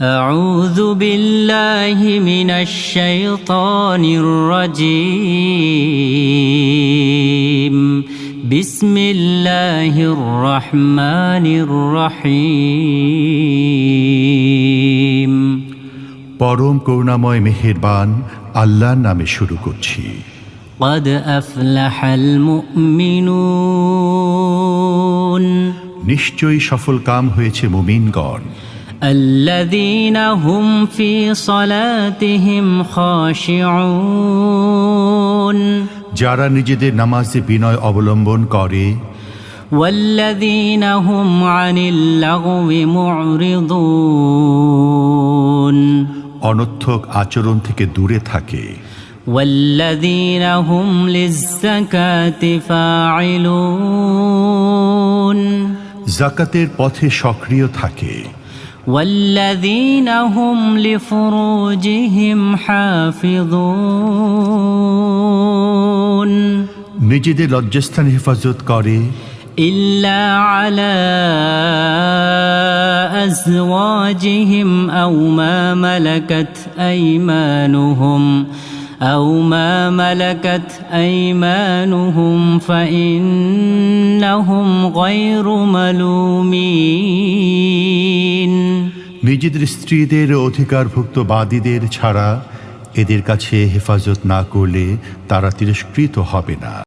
أعوذ بالله من الشيطان الرجيم بسم الله الرحمن الرحيم পরম করুণাময় মেহেরবান আল্লাহর নামে শুরু করছি قد أفلح المؤمنون নিশ্চয়ই সফল কাম হয়েছে মুমিনগণ الذين هم في صلاتهم خاشعون যারা নিজেদের নামাজে বিনয় অবলম্বন করে والذين هم عن اللغو معرضون অনর্থক আচরণ থেকে দূরে থাকে والذين هم للزكاة فاعلون জাকাতের পথে সক্রিয় থাকে والذين هم لفروجهم حافظون নিজেদের লজ্জাস্থান হেফাজত করে إلا على أزواجهم أو ما ملكت أيمانهم أو ما ملكت أيمانهم فإنهم غير ملومين নিজেদের স্ত্রীদের অধিকারভুক্ত বাদীদের ছাড়া এদের কাছে হেফাজত না করলে তারা তিরস্কৃত হবে না।